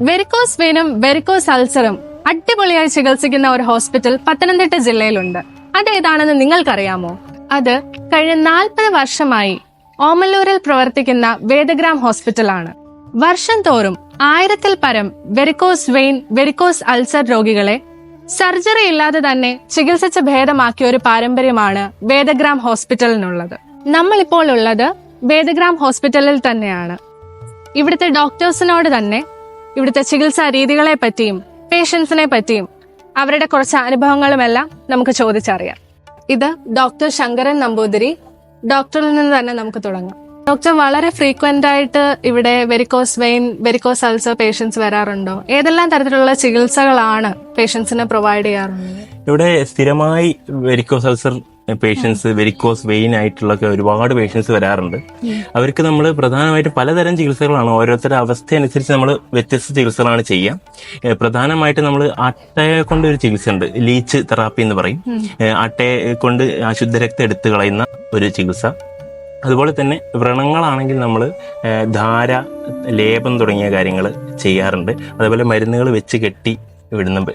Varicose വെയിനും varicose അൾസറും അടിപൊളിയായി ചികിത്സിക്കുന്ന ഒരു ഹോസ്പിറ്റൽ പത്തനംതിട്ട ജില്ലയിലുണ്ട്. അതേതാണെന്ന് നിങ്ങൾക്കറിയാമോ? അത് കഴിഞ്ഞ നാൽപ്പത് വർഷമായി ഓമല്ലൂരിൽ പ്രവർത്തിക്കുന്ന വേദഗ്രാം ഹോസ്പിറ്റലാണ് വർഷം തോറും ആയിരത്തിൽ പരം വെരിക്കോസ് വെയിൻ വെരിക്കോസ് അൾസർ രോഗികളെ സർജറി ഇല്ലാതെ തന്നെ ചികിത്സിച്ച് ഭേദമാക്കിയ ഒരു പാരമ്പര്യമാണ് വേദഗ്രാം ഹോസ്പിറ്റലിനുള്ളത് നമ്മളിപ്പോൾ ഉള്ളത് വേദഗ്രാം ഹോസ്പിറ്റലിൽ തന്നെയാണ്. ഇവിടുത്തെ ഡോക്ടേഴ്സിനോട് തന്നെ ഇവിടുത്തെ ചികിത്സാ രീതികളെ പറ്റിയും പേഷ്യൻസിനെ പറ്റിയും അവരുടെ കുറച്ച് അനുഭവങ്ങളുമെല്ലാം നമുക്ക് ചോദിച്ചറിയാം. ഇത് ഡോക്ടർ ശങ്കരൻ നമ്പൂതിരി ഡോക്ടറിൽ നിന്ന് തന്നെ നമുക്ക് തുടങ്ങാം. ഡോക്ടർ വളരെ ഫ്രീക്വന്റ് ആയിട്ട് ഇവിടെ varicose vein varicose ulcer patients വരാറുണ്ടോ? ഏതെല്ലാം തരത്തിലുള്ള ചികിത്സകളാണ് പേഷ്യൻസിന് പ്രൊവൈഡ് ചെയ്യാറുള്ളത്? ഇവിടെ സ്ഥിരമായി varicose ulcer patients varicose vein ആയിട്ടുള്ള ഒരുപാട് പേഷ്യൻസ് വരാറുണ്ട്. അവർക്ക് നമ്മൾ പ്രധാനമായിട്ടും പലതരം ചികിത്സകളാണ്. ഓരോരുത്തരുടെ അവസ്ഥ അനുസരിച്ച് നമ്മൾ വ്യത്യസ്ത ചികിത്സകളാണ് ചെയ്യുക പ്രധാനമായിട്ട് നമ്മൾ അട്ടയെ കൊണ്ട് ഒരു ചികിത്സ ഉണ്ട് ലീച്ച് തെറാപ്പി എന്ന് പറയും. അട്ടയെ കൊണ്ട് അശുദ്ധ രക്തം എടുത്തു കളയുന്ന ഒരു ചികിത്സ. അതുപോലെ തന്നെ വ്രണങ്ങളാണെങ്കിൽ നമ്മൾ ധാര ലേപം തുടങ്ങിയ കാര്യങ്ങൾ ചെയ്യാറുണ്ട്. അതേപോലെ മരുന്നുകൾ വെച്ച് കെട്ടി വിടുന്ന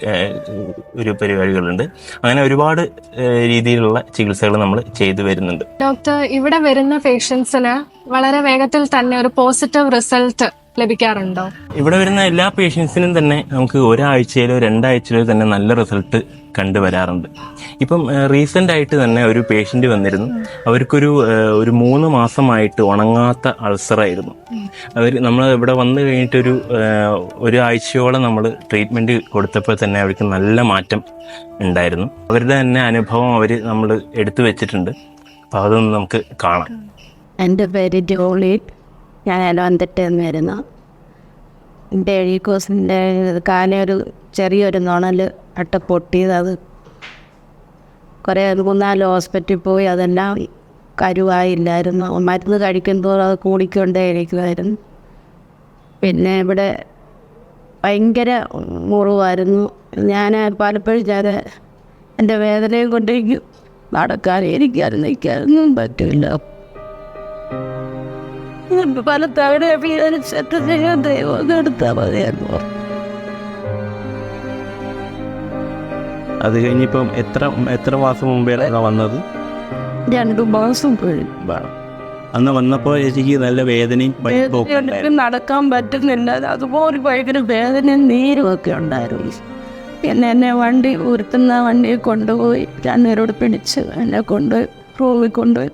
ഒരു പരിപാടികളുണ്ട്. അങ്ങനെ ഒരുപാട് രീതിയിലുള്ള ചികിത്സകൾ നമ്മൾ ചെയ്തു വരുന്നുണ്ട്. ഡോക്ടർ ഇവിടെ വരുന്ന പേഷ്യൻസിന് വളരെ വേഗത്തിൽ തന്നെ ഒരു പോസിറ്റീവ് റിസൾട്ട് ലഭിക്കാറുണ്ടോ? ഇവിടെ വരുന്ന എല്ലാ പേഷ്യൻസിനും തന്നെ നമുക്ക് ഒരാഴ്ചയിലോ രണ്ടാഴ്ചയിലോ തന്നെ നല്ല റിസൾട്ട് കണ്ടുവരാറുണ്ട്. ഇപ്പം റീസെന്റ് ആയിട്ട് തന്നെ ഒരു പേഷ്യന്റ് വന്നിരുന്നു. അവർക്കൊരു ഒരു മൂന്ന് മാസമായിട്ട് ഉണങ്ങാത്ത അൾസറായിരുന്നു. അവർ നമ്മൾ ഇവിടെ വന്നു കഴിഞ്ഞിട്ടൊരു ഒരു ആഴ്ചയോളം നമ്മൾ ട്രീറ്റ്മെന്റ് കൊടുത്തപ്പോൾ തന്നെ അവർക്ക് നല്ല മാറ്റം ഉണ്ടായിരുന്നു. അവരുടെ തന്നെ അനുഭവം അവർ നമ്മൾ എടുത്തു വെച്ചിട്ടുണ്ട്. അപ്പോൾ അതൊന്ന് നമുക്ക് കാണാം. എന്റെ പേര് ജോളി ഞാൻ എലവന്തിട്ട് വരുന്നു എന്റെ എഴീക്കോസിന്റെ ഒരു ചെറിയൊരു നുണൽ അട്ട പൊട്ടിയത് അത് കുറേ മൂന്നാൽ ഹോസ്പിറ്റലിൽ പോയി അതെല്ലാം കരുവായില്ലായിരുന്നു. മരുന്ന് കഴിക്കുമ്പോൾ അത് കൂടിക്കൊണ്ടേ ഇരിക്കുമായിരുന്നു പിന്നെ ഇവിടെ ഭയങ്കര മുറിവായിരുന്നു. ഞാൻ പലപ്പോഴും ഞാൻ എന്റെ വേദനയും കൊണ്ട് എനിക്ക് നടക്കാനും ഇരിക്കാനും നിൽക്കാനൊന്നും പറ്റില്ല. പല തവണ വിചാരിച്ചിട്ട് ചെയ്യാൻ ദൈവം എടുത്താൽ മതിയായിരുന്നു അത് കഴിഞ്ഞിപ്പം എത്ര എത്ര മാസം മുമ്പേ വന്നത്? രണ്ടു മാസം പോയി അന്ന് വന്നപ്പോൾ ചേച്ചിക്ക് നല്ല വേദനയും നടക്കാൻ പറ്റുന്നില്ല. അതുപോലെ ഭയങ്കര വേദനയും നീരും ഒക്കെ ഉണ്ടായിരുന്നു. പിന്നെ എന്നെ വണ്ടി ഉരുത്തുന്ന വണ്ടിയിൽ കൊണ്ടുപോയി ഞാൻ രണ്ടുപേരോട് പിടിച്ച് എന്നെ കൊണ്ടുപോയി റൂമിൽ കൊണ്ടുപോയി.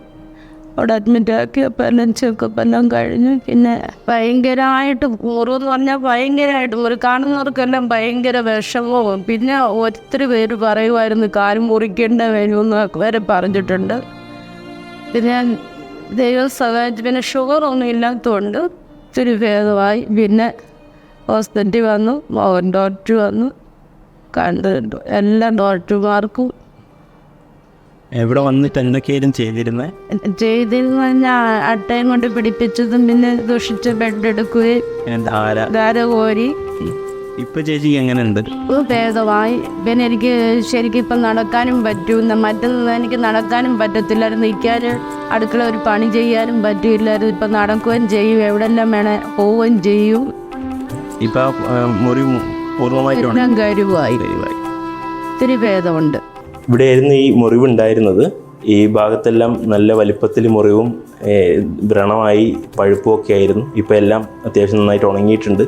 അവിടെ അഡ്മിറ്റ് ആക്കി അപ്പം എല്ലാം ചെക്കപ്പ് എല്ലാം കഴിഞ്ഞു പിന്നെ ഭയങ്കരമായിട്ട് മുറിവെന്ന് പറഞ്ഞാൽ ഭയങ്കരമായിട്ട് മുറി കാണുന്നവർക്കെല്ലാം ഭയങ്കര വിഷമവും. പിന്നെ ഒത്തിരി പേര് പറയുമായിരുന്നു കാൽ മുറിക്കേണ്ട വരുമെന്ന് വരെ പറഞ്ഞിട്ടുണ്ട്. പിന്നെ ദൈവം സഹായിച്ച് പിന്നെ ഷുഗർ ഒന്നും ഇല്ലാത്തതുകൊണ്ട് ഒത്തിരി ഭേദമായി. പിന്നെ ഹോസ്പിറ്റലിൽ വന്നു ഡോക്ടർ വന്നു കണ്ടിട്ടുണ്ട് എല്ലാ ഡോക്ടർമാർക്കും ഇവിടെ വന്നിട്ട് എന്തൊക്കെയായിരുന്നു ചെയ്തിരുന്നത് ചെയ്തിരുന്നു അട്ടയും കൊണ്ട് പിടിപ്പിച്ചതും പിന്നെ ദുഷിച്ച് ബെഡ് എടുക്കുകയും ധാര. ധാര കോരി. ഇപ്പൊ ചേച്ചി എങ്ങനെയുണ്ട്? ഭേദമായി. പിന്നെ എനിക്ക് ശരിക്കും ഇപ്പം നടക്കാനും പറ്റും മറ്റൊന്നും എനിക്ക് നടക്കാനും പറ്റത്തില്ലായിരുന്നു. നിൽക്കാനും അടുക്കള ഒരു പണി ചെയ്യാനും പറ്റില്ലായിരുന്നു ഇപ്പം നടക്കുകയും ചെയ്യും. എവിടെല്ലാം വേണേ പോവുകയും ചെയ്യും. ഇപ്പൊ മുറി കരുവായി. ഇത്തിരി ഭേദമുണ്ട്. ഇവിടെയായിരുന്നു ഈ മുറിവുണ്ടായിരുന്നത്. ഈ ഭാഗത്തെല്ലാം നല്ല വലിപ്പത്തിൽ മുറിവും വ്രണമായി പഴുപ്പും ഒക്കെ ആയിരുന്നു. ഇപ്പം എല്ലാം അത്യാവശ്യം നന്നായിട്ട് ഉണങ്ങിയിട്ടുണ്ട്.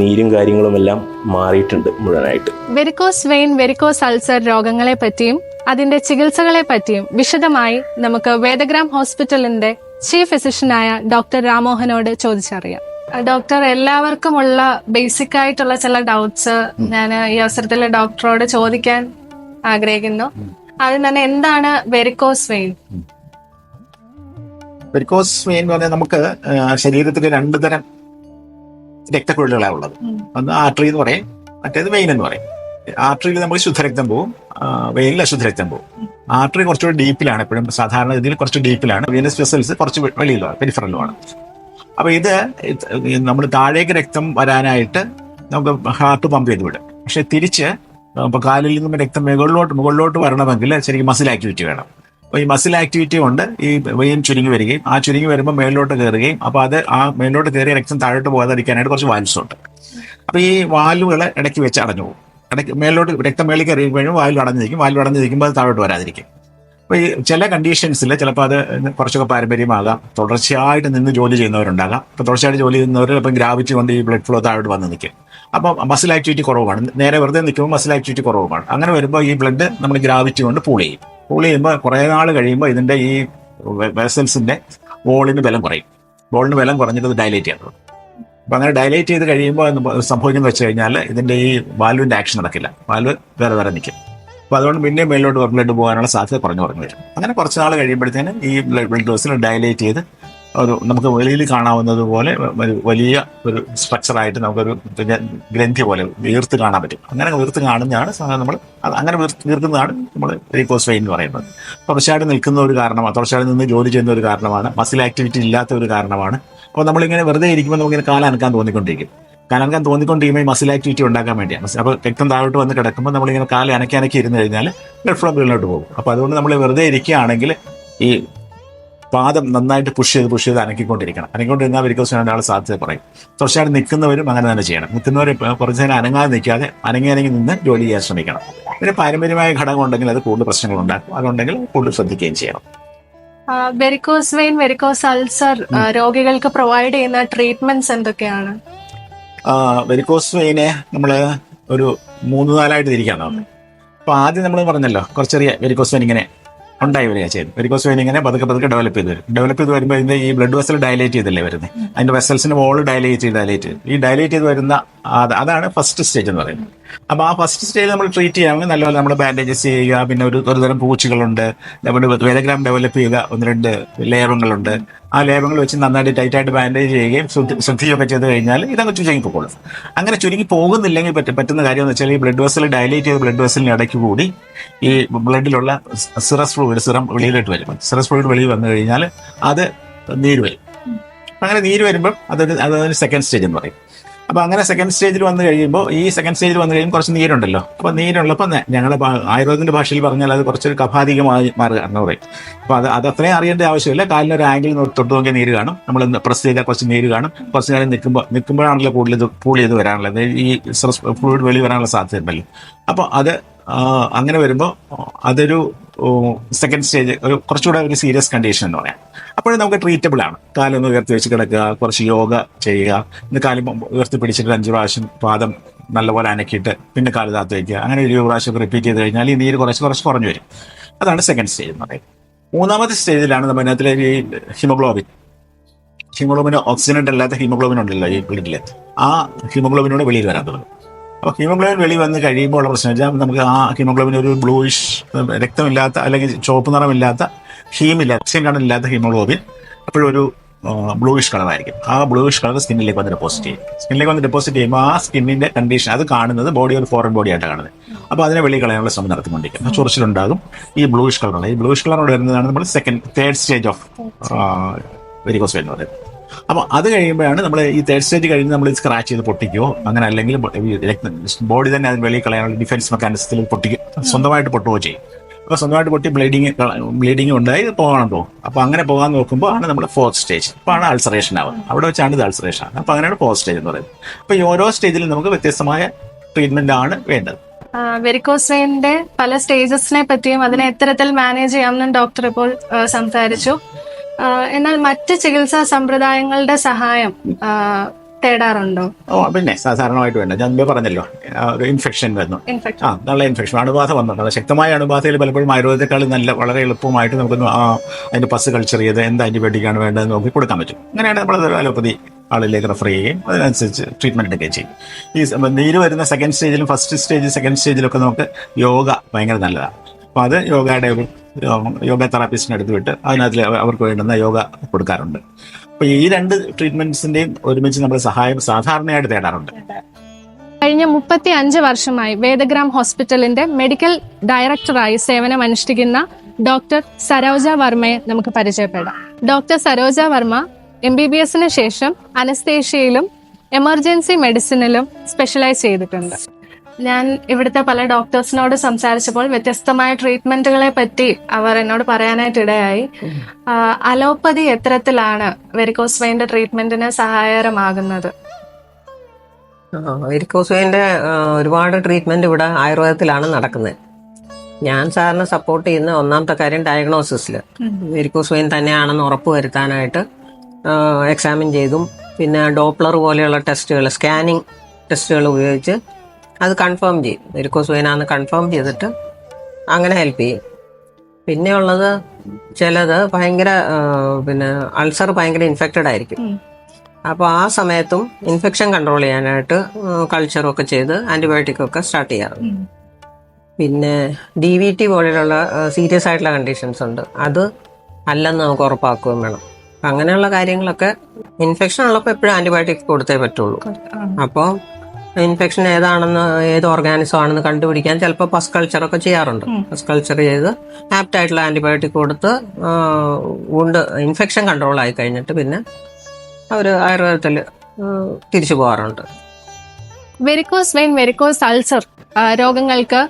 നീരും കാര്യങ്ങളും എല്ലാം മാറിയിട്ടുണ്ട് മുഴുവനായിട്ട്. വെരിക്കോസ് വെയിൻ വെരിക്കോസ് അൾസർ രോഗങ്ങളെ പറ്റിയും അതിന്റെ ചികിത്സകളെ പറ്റിയും വിശദമായി നമുക്ക് വേദഗ്രാം ഹോസ്പിറ്റലിന്റെ ചീഫ് ഫിസിഷ്യനായ ഡോക്ടർ രാമോഹനോട് ചോദിച്ചറിയാം. ഡോക്ടർ എല്ലാവർക്കും ഉള്ള ബേസിക് ആയിട്ടുള്ള ചില ഡൗട്ട്സ് ഞാൻ ഈ അവസരത്തിൽ ഡോക്ടറോട് ചോദിക്കാൻ ആഗ്രഹിക്കുന്നു. ആദ്യം തന്നെ എന്താണ് വെരിക്കോസ് വെയിൻ വെരിക്കോസ് വെയിൻ എന്ന് പറഞ്ഞാൽ നമുക്ക് ശരീരത്തിൽ രണ്ട് തരം രക്തക്കുഴലുകളാണ് ഉള്ളത്. ഒന്ന് ആർട്ടറി എന്ന് പറയും മറ്റേത് വെയിൻ എന്ന് പറയും. ആർട്ടറിയിൽ നമുക്ക് ശുദ്ധരക്തം പോവും വെയിനിൽ അശുദ്ധരക്തം പോവും. ആർട്ടറി കുറച്ചുകൂടി ഡീപ്പിലാണ് എപ്പോഴും സാധാരണ ഇതിൽ കുറച്ച് ഡീപ്പിലാണ് വീനസ് വെസൽസ് കുറച്ച് വെളിയിലാണ് പെരിഫറലുമാണ് അപ്പൊ ഇത് നമ്മൾ താഴേക്ക് രക്തം വരാനായിട്ട് നമുക്ക് ഹാർട്ട് പമ്പ് ചെയ്ത് വിടും. പക്ഷെ തിരിച്ച് ഇപ്പൊ കാലിൽ നിന്നും രക്തം മുകളിലോട്ട് മുകളിലോട്ട് വരണമെങ്കിൽ ശരിക്കും മസിൽ ആക്ടിവിറ്റി വേണം. അപ്പോൾ ഈ മസിൽ ആക്ടിവിറ്റി കൊണ്ട് ഈ വെയിൻ ചുരുങ്ങി വരികയും ആ ചുരുങ്ങി വരുമ്പോൾ മേളിലോട്ട് കയറുകയും അപ്പോൾ അത് ആ മേളിലോട്ട് കയറിയ രക്തം താഴോട്ട് പോകാതിരിക്കാനായിട്ട് കുറച്ച് വാൽസ് ഉണ്ട്. അപ്പോൾ ഈ വാൽവുകൾ ഇടയ്ക്ക് വെച്ച് അടഞ്ഞു പോകും. ഇടയ്ക്ക് മേളിലോട്ട് രക്തം മേളിൽ കയറി വാൽവ് അടഞ്ഞു നിൽക്കും വാൽവ് അടഞ്ഞിരിക്കുമ്പോൾ അത് താഴോട്ട് വരാതിരിക്കും. അപ്പോൾ ഈ ചില കണ്ടീഷൻസിൽ ചിലപ്പോൾ അത് കുറച്ചൊക്കെ പാരമ്പര്യമാകാം. തുടർച്ചയായിട്ട് നിന്ന് ജോലി ചെയ്യുന്നവരുണ്ടാകാം. അപ്പോൾ തുടർച്ചയായിട്ട് ജോലി ചെയ്യുന്നവർ ചിലപ്പോൾ ഗ്രാവിറ്റി കൊണ്ട് ഈ ബ്ലഡ് ഫ്ലോ താഴോട്ട് വന്ന് നിൽക്കും. അപ്പോൾ മസിൽ ആക്ടിവിറ്റി കുറവാണ്. നേരെ വെറുതെ നിൽക്കുമ്പോൾ മസിൽ ആക്ടിവിറ്റി കുറവാണ് അങ്ങനെ വരുമ്പോൾ ഈ ബ്ലഡ് നമ്മൾ ഗ്രാവിറ്റി കൊണ്ട് പൂൾ ചെയ്യും. പൂൾ ചെയ്യുമ്പോൾ കുറേ നാൾ കഴിയുമ്പോൾ ഇതിന്റെ ഈ വെസൽസിന്റെ ബോളിന് ബലം കുറയും. ബോളിന് ബലം കുറഞ്ഞിട്ട് ഡയലേറ്റ് ചെയ്യാൻ അപ്പം അങ്ങനെ ഡയലേറ്റ് ചെയ്ത് കഴിയുമ്പോൾ സംഭവിക്കുന്നത് വെച്ച് കഴിഞ്ഞാൽ ഇതിന്റെ ഈ വാൽവിന്റെ ആക്ഷൻ നടക്കില്ല. വാൽവ് വേറെ വേറെ നിൽക്കും. അപ്പോൾ അതുകൊണ്ട് പിന്നെ മേലോട്ട് ബ്ലഡ് പോകാനുള്ള സാധ്യത കുറഞ്ഞു കുറഞ്ഞു വരും. അങ്ങനെ കുറച്ച് നാൾ കഴിയുമ്പോഴത്തേന് ഈ ബ്ലഡ് ഡോസിൽ ഡയലേറ്റ് ചെയ്ത് ഒരു നമുക്ക് വെളിയിൽ കാണാവുന്നത് പോലെ ഒരു വലിയ ഒരു സ്ട്രക്ചറായിട്ട് നമുക്കൊരു പിന്നെ ഗ്രന്ഥി പോലെ വീർത്ത് കാണാൻ പറ്റും. അങ്ങനെ വീർത്ത് കാണുന്നതാണ് നമ്മൾ അങ്ങനെ വീർക്കുന്നതാണ് നമ്മൾ റീപോസ് വെയിൻ എന്ന് പറയുന്നത്. തുടർച്ചയായിട്ട് നിൽക്കുന്ന ഒരു കാരണമാണ് തുടർച്ചയായിട്ട് നിന്ന് ജോലി ചെയ്യുന്ന ഒരു കാരണമാണ് മസിൽ ആക്ടിവിറ്റി ഇല്ലാത്ത ഒരു കാരണമാണ്. അപ്പോൾ നമ്മളിങ്ങനെ വെറുതെ ഇരിക്കുമ്പോൾ നമുക്കിങ്ങനെ കാലനക്കാൻ തോന്നിക്കൊണ്ടിരിക്കും. കാലനക്കാൻ തോന്നിക്കൊണ്ടിരിക്കുമ്പോൾ മസിൽ ആക്ടിവിറ്റി ഉണ്ടാക്കാൻ വേണ്ടിയാണ്. അപ്പോൾ രക്തം താഴോട്ട് വന്ന് കിടക്കുമ്പോൾ നമ്മളിങ്ങനെ കാൽ അനക്കി അനക്കി ഇരുന്ന് കഴിഞ്ഞാൽ ബ്ലഡ് ഫ്ലോ മുകളിലോട്ട് പോകും. അപ്പോൾ അതുകൊണ്ട് നമ്മൾ വെറുതെ ഇരിക്കുകയാണെങ്കിൽ ഈ പാദം നന്നായിട്ട് പുഷ് ചെയ്ത് പുഷ് ചെയ്ത് അനക്കിക്കൊണ്ടിരിക്കണം. അനക്കിക്കൊണ്ടിരുന്നാൽ വെരിക്കോസ് വേണ്ട സാധ്യത പറയും തുടർച്ചയായിട്ട് നിൽക്കുന്നവരും അങ്ങനെ തന്നെ ചെയ്യണം. നിൽക്കുന്നവർ കുറച്ച് നേരം അനങ്ങാതെ നിൽക്കാതെ അനങ്ങി അനങ്ങി നിന്ന് ജോലി ചെയ്യാൻ ശ്രമിക്കണം. പിന്നെ പാരമ്പര്യമായ ഘടകം ഉണ്ടെങ്കിൽ അത് കൂടുതൽ പ്രശ്നങ്ങൾ ഉണ്ടാക്കും. അതുണ്ടെങ്കിൽ കൂടുതൽ ശ്രദ്ധിക്കുകയും ചെയ്യണം. വെരിക്കോസ് വെയിൻ വെരിക്കോസ് അൾസർ രോഗികൾക്ക് പ്രൊവൈഡ് ചെയ്യുന്ന ട്രീറ്റ്മെന്റ്സ് എന്തൊക്കെയാണ്? വെരിക്കോസ് വെയിനെ നമ്മൾ ഒരു മൂന്ന് നാലായിട്ട് തിരിക്കാൻ അപ്പൊ ആദ്യം നമ്മൾ പറഞ്ഞല്ലോ കുറച്ചെറിയ വെരിക്കോസ് വെയിൻ ഇങ്ങനെ ഉണ്ടായി വരിക ചെയ്തു വെരിക്കോസ് വെയിൻ ഇങ്ങനെ പതുക്കെ പതുക്കെ ഡെവലപ്പ് ചെയ്ത് വരും. ഡെവലപ്പ് ചെയ്ത് വരുമ്പോൾ ഇതിന്റെ ഈ ബ്ലഡ് വെസൽ ഡയലേറ്റ് ചെയ്തല്ലേ വരുന്നത് അതിന്റെ വെസൽസിന്റെ വോൾ ഡയലേറ്റ് ചെയ്ത് ഡയലേറ്റ് ഈ ഡയലേറ്റ് ചെയ്ത് വരുന്ന അതാണ് ഫസ്റ്റ് സ്റ്റേജ് എന്ന് പറയുന്നത്. അപ്പോൾ ആ ഫസ്റ്റ് സ്റ്റേജ് നമ്മൾ ട്രീറ്റ് ചെയ്യാമെങ്കിൽ നല്ലപോലെ നമ്മൾ ബാൻഡേജസ് ചെയ്യുക പിന്നെ ഒരു ഒരു തരം പൂച്ചുകളുണ്ട് നമ്മുടെ വേദഗ്രാം ഡെവലപ്പ് ചെയ്യുക ഒന്ന് രണ്ട് ലേപങ്ങളുണ്ട്. ആ ലേപങ്ങൾ വെച്ച് നന്നായിട്ട് ടൈറ്റായിട്ട് ബാൻഡേജ് ചെയ്യുകയും ശ്രദ്ധ- ശ്രദ്ധിക്കുകയൊക്കെ ചെയ്ത് കഴിഞ്ഞാൽ ഇതങ്ങ് ചുരുങ്ങി പോകുള്ളൂ അങ്ങനെ ചുരുങ്ങി പോകുന്നില്ലെങ്കിൽ പറ്റും പറ്റുന്ന കാര്യം എന്ന് വെച്ചാൽ ഈ ബ്ലഡ് വെസൽ ഡയലേറ്റ് ചെയ്ത ബ്ലഡ് വെസലിന് ഇടയ്ക്ക് കൂടി ഈ ബ്ലഡിലുള്ള സിറസ് ഫ്ലൂയിഡ് സിറം വെളിയിലോട്ട് വരും. സിറസ് ഫ്ലൂയിഡ് വെളിയിൽ വന്നു കഴിഞ്ഞാൽ അത് നീര് വരും. അങ്ങനെ നീര് വരുമ്പം അതൊരു അതൊരു സെക്കൻഡ് സ്റ്റേജ് എന്ന് പറയും. അപ്പൊ അങ്ങനെ സെക്കൻഡ് സ്റ്റേജിൽ വന്നു കഴിയുമ്പോൾ ഈ സെക്കൻഡ് സ്റ്റേജിൽ വന്നു കഴിയുമ്പോൾ കുറച്ച് നീരുണ്ടല്ലോ. അപ്പൊ നീരുള്ളപ്പോൾ ഭാ- ആയുർവേദത്തിന്റെ ഭാഷയിൽ പറഞ്ഞാൽ അത് കുറച്ചൊരു കഫാധികമായി മാറുക എന്ന് പറയും. അപ്പൊ അത് അത് അത്രയും അറിയേണ്ട ആവശ്യമില്ല. കാലിന് ഒരു ആംഗിൾ തൊട്ട് നോക്കിയ നീര് കാണും. നമ്മൾ പ്രസ് ചെയ്താൽ കുറച്ച് നീര് കാണും. കുറച്ച് നേരം നിൽക്കുമ്പോൾ നിൽക്കുമ്പോഴാണല്ലോ കൂടുതൽ പൂൾ ചെയ്ത് വരാനുള്ളത് ഈ ഫ്ലൂയിഡ് വെളി വരാനുള്ള സാധ്യത ഉണ്ടല്ലോ അപ്പോൾ അത് അങ്ങനെ വരുമ്പോൾ അതൊരു സെക്കൻഡ് സ്റ്റേജ് ഒരു കുറച്ചുകൂടെ ഒരു സീരിയസ് കണ്ടീഷൻ എന്ന് പറയാം. അപ്പോഴും നമുക്ക് ട്രീറ്റബിൾ ആണ്. കാലൊന്ന് ഉയർത്തി വെച്ച് കിടക്കുക കുറച്ച് യോഗ ചെയ്യുക. ഇന്ന് കാലം ഉയർത്തി പിടിച്ചിട്ട് അഞ്ച് പ്രാവശ്യം പാദം നല്ലപോലെ അനക്കിയിട്ട് പിന്നെ കാൽ താത്ത് വയ്ക്കുക അങ്ങനെ ഒരു പ്രാവശ്യം റിപ്പീറ്റ് ചെയ്ത് കഴിഞ്ഞാൽ ഈ നീര് കുറച്ച് കുറച്ച് കുറഞ്ഞു വരും. അതാണ് സെക്കൻഡ് സ്റ്റേജ് എന്ന് പറയുന്നത്. മൂന്നാമത്തെ സ്റ്റേജിലാണ് നമ്മൾ അതിനകത്തിലെ ഈ ഹിമോഗ്ലോബിൻ ഹിമോഗ്ലോബിന് ഓക്സിജൻ അല്ലാത്ത ഹിമോഗ്ലോബിൻ ഉണ്ടല്ലോ ഈ ബ്ലഡിൽ ആ ഹിമോഗ്ലോബിനോട് വെളിയിൽ വരാൻ തുടങ്ങും. അപ്പോൾ ഹീമോഗ്ലോബിൻ വെളി വന്ന് കഴിയുമ്പോൾ ഉള്ള പ്രശ്നം വെച്ചാൽ നമുക്ക് ആ ഹീമോഗ്ലോബിൻ ഒരു ബ്ലൂയിഷ് രക്തമില്ലാത്ത അല്ലെങ്കിൽ ചുവപ്പ് നിറമില്ലാത്ത ഹീമില്ല ഓക്സിജൻ കണ്ടില്ലാത്ത ഹീമോഗ്ലോബിൻ അപ്പോഴൊരു ബ്ലൂയിഷ് കളറായിരിക്കും ആ ബ്ലൂയിഷ് കളർ സ്കിന്നിലേക്ക് വന്ന് ഡെപ്പോസിറ്റ് ചെയ്യും. സ്കിന്നിലേക്ക് വന്ന് ഡെപ്പോസിറ്റ് ചെയ്യുമ്പോൾ ആ സ്കിന്നിന്റെ കണ്ടീഷൻ അത് കാണുന്നത് ബോഡി ഒരു ഫോറിൻ ബോഡി ആയിട്ടാണ് കാണുന്നത്. അപ്പോൾ അതിനെ വെളി കളയാനുള്ള ശ്രമം നടത്തിക്കൊണ്ടിരിക്കും. അപ്പോൾ ചൊറിച്ചിലുണ്ടാകും. ഈ ബ്ലൂയിഷ് കളറാണ് ഈ ബ്ലൂയിഷ് കളറോട് വരുന്നതാണ് നമ്മൾ second third stage of varicose എന്ന് പറയുന്നത് അപ്പോൾ അത് കഴിയുമ്പോഴാണ് നമ്മൾ ഈ തേർഡ് സ്റ്റേജ് കഴിഞ്ഞ് നമ്മൾ സ്ക്രാച്ച് ചെയ്ത് പൊട്ടിക്കുകയോ അങ്ങനെ അല്ലെങ്കിൽ ബോഡി തന്നെ അതിന് വെളിയിൽ കളയാനുള്ള ഡിഫൻസ് മെക്കാനിസത്തിൽ പൊട്ടിക്കുക സ്വന്തമായിട്ട് പൊട്ടുകയോ ചെയ്യും. അപ്പോൾ സ്വന്തമായിട്ട് പൊട്ടി ബ്ലീഡിങ് ബ്ലീഡിങ് ഉണ്ടായി പോകണം പോകും അപ്പോൾ അങ്ങനെ പോകാൻ നോക്കുമ്പോൾ ആണ് നമ്മൾ ഫോർത്ത് സ്റ്റേജ് അപ്പോൾ ആണ് അൾസറേഷൻ ആവുക. അവിടെ വെച്ചാണ് ഇത് അൾസറേഷൻ ആണ് അപ്പോൾ അങ്ങനെയാണ് ഫോർത്ത് സ്റ്റേജ് എന്ന് പറയുന്നത്. അപ്പോൾ ഈ ഓരോ സ്റ്റേജിലും നമുക്ക് വ്യത്യസ്തമായ ട്രീറ്റ്മെന്റ് ആണ് വേണ്ടത്. വെരിക്കോസ് പല സ്റ്റേജസിനെ പറ്റിയും അതിനെ എത്തരത്തിൽ മാനേജ് ചെയ്യാമെന്നും ഡോക്ടർ ഇപ്പോൾ സംസാരിച്ചു. എന്നാൽ മറ്റ് ചികിത്സാ സമ്പ്രദായങ്ങളുടെ സഹായം തേടാറുണ്ടോ? ഓ പിന്നെ സാധാരണമായിട്ട് വേണ്ട. ഞാൻ മുമ്പേ പറഞ്ഞല്ലോ ഒരു ഇൻഫെക്ഷൻ വരുന്നു. ആ നല്ല ഇൻഫെക്ഷൻ അണുബാധ വന്നിട്ടുണ്ട്. ശക്തമായ അണുബാധയിൽ പലപ്പോഴും ആയുർവേദത്തെക്കാൾ നല്ല വളരെ എളുപ്പമായിട്ട് നമുക്ക് അതിന്റെ പസ് കൾച്ചർ ചെയ്ത് എന്ത് ആന്റിബയോട്ടിക്കാണ് വേണ്ടതെന്ന് നോക്കി കൊടുക്കാൻ പറ്റും. അങ്ങനെയാണ് നമ്മൾ അലോപ്പതി ആളിലേക്ക് റെഫർ ചെയ്യുകയും അതിനനുസരിച്ച് ട്രീറ്റ്മെന്റ് എടുക്കുകയും ചെയ്യും. ഈ നീര് വരുന്ന സെക്കൻഡ് സ്റ്റേജിലും ഫസ്റ്റ് സ്റ്റേജ് സെക്കൻഡ് സ്റ്റേജിലൊക്കെ നമുക്ക് യോഗ ഭയങ്കര നല്ലതാണ്. അപ്പോൾ അത് യോഗയുടെ ഒരു യോഗ തെറാപ്പിസ്റ്റിനെ എടുത്ത് വിട്ട് അതിനകത്ത് അവർക്ക് വേണ്ടുന്ന യോഗ കൊടുക്കാറുണ്ട്. അപ്പോൾ ഈ രണ്ട് ട്രീറ്റ്മെന്റ്സിന്റെയും ഒരുമിച്ച് നമ്മൾ സഹായം സാധാരണയായിട്ട് തേടാറുണ്ട്. കഴിഞ്ഞ മുപ്പത്തി അഞ്ച് വർഷമായി വേദഗ്രാം ഹോസ്പിറ്റലിന്റെ മെഡിക്കൽ ഡയറക്ടറായി സേവനം അനുഷ്ഠിക്കുന്ന ഡോക്ടർ സരോജ വർമ്മയെ നമുക്ക് പരിചയപ്പെടാം. Doctor Saroja Varma M B B എസിന് ശേഷം അനസ്തേഷ്യയിലും എമർജൻസി മെഡിസിനിലും സ്പെഷ്യലൈസ് ചെയ്തിട്ടുണ്ട്. ഞാൻ ഇവിടുത്തെ പല ഡോക്ടേഴ്സിനോട് സംസാരിച്ചപ്പോൾ വ്യത്യസ്തമായ ട്രീറ്റ്മെന്റുകളെ പറ്റി അവർ എന്നോട് പറയാനായിട്ട് ഇടയായി. അലോപ്പതി എത്തരത്തിലാണ് വെരിക്കോസ് വെയിന്റെ ട്രീറ്റ്മെന്റിന് സഹായകരമാകുന്നത്? വെരിക്കോസ് വെയിന്റെ ഒരുപാട് ട്രീറ്റ്മെന്റ് ഇവിടെ ആയുർവേദത്തിലാണ് നടക്കുന്നത്. ഞാൻ സാറിന് സപ്പോർട്ട് ചെയ്യുന്ന ഒന്നാമത്തെ കാര്യം ഡയഗ്നോസിസിൽ വെരിക്കോസ് വെയിൻ തന്നെയാണെന്ന് ഉറപ്പ് വരുത്താനായിട്ട് എക്സാമിൻ ചെയ്തും പിന്നെ ഡോപ്ലർ പോലെയുള്ള ടെസ്റ്റുകൾ സ്കാനിങ് ടെസ്റ്റുകൾ ഉപയോഗിച്ച് അത് കൺഫേം ചെയ്യും. വെരിക്കോസ് വെയിനാണെന്ന് കൺഫേം ചെയ്തിട്ട് അങ്ങനെ ഹെൽപ്പ് ചെയ്യും. പിന്നെ ഉള്ളത് ചിലത് ഭയങ്കര പിന്നെ അൾസർ ഭയങ്കര ഇൻഫെക്റ്റഡ് ആയിരിക്കും. അപ്പോൾ ആ സമയത്തും ഇൻഫെക്ഷൻ കൺട്രോൾ ചെയ്യാനായിട്ട് കൾച്ചറൊക്കെ ചെയ്ത് ആന്റിബയോട്ടിക് ഒക്കെ സ്റ്റാർട്ട് ചെയ്യാറുണ്ട് പിന്നെ ഡി വി ടി പോലെയുള്ള സീരിയസ് ആയിട്ടുള്ള കണ്ടീഷൻസ് ഉണ്ട്. അത് അല്ലെന്ന് നമുക്ക് ഉറപ്പാക്കുകയും വേണം. അങ്ങനെയുള്ള കാര്യങ്ങളൊക്കെ ഇൻഫെക്ഷൻ ഉള്ളപ്പോൾ എപ്പോഴും ആന്റിബയോട്ടിക് കൊടുത്തേ പറ്റുള്ളൂ. അപ്പോൾ ഇൻഫെക്ഷൻ ഏതാണെന്ന് ഏത് ഓർഗാനിസം ആണെന്ന് കണ്ടുപിടിക്കാൻ ചിലപ്പോൾ പസ് കൾച്ചറൊക്കെ ചെയ്യാറുണ്ട്. പസ് കൾച്ചർ ചെയ്ത് ആപ്റ്റ് ആയിട്ടുള്ള ആന്റിബയോട്ടിക് കൊടുത്ത് ഉണ്ട് ഇൻഫെക്ഷൻ കൺട്രോൾ ആയി കഴിഞ്ഞിട്ട് പിന്നെ അവർ ആയുർവേദത്തിൽ തിരിച്ചു പോകാറുണ്ട്. വെരിക്കോസ് വെയിൻ വെരിക്കോസ് അൾസർ രോഗങ്ങൾക്ക്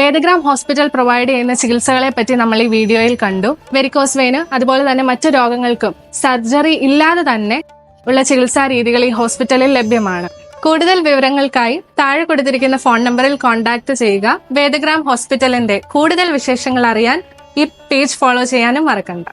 വേദഗ്രാം ഹോസ്പിറ്റൽ പ്രൊവൈഡ് ചെയ്യുന്ന ചികിത്സകളെ പറ്റി നമ്മൾ ഈ വീഡിയോയിൽ കണ്ടു. വെരിക്കോസ് വെയിന് അതുപോലെ തന്നെ മറ്റു രോഗങ്ങൾക്കും സർജറി ഇല്ലാതെ തന്നെ ഉള്ള ചികിത്സാ രീതികൾ ഈ ഹോസ്പിറ്റലിൽ ലഭ്യമാണ്. കൂടുതൽ വിവരങ്ങൾക്കായി താഴെ കൊടുത്തിരിക്കുന്ന ഫോൺ നമ്പറിൽ കോൺടാക്ട് ചെയ്യുക. വേദഗ്രാം ഹോസ്പിറ്റലിന്റെ കൂടുതൽ വിശേഷങ്ങൾ അറിയാൻ ഈ പേജ് ഫോളോ ചെയ്യാനും മറക്കണ്ട.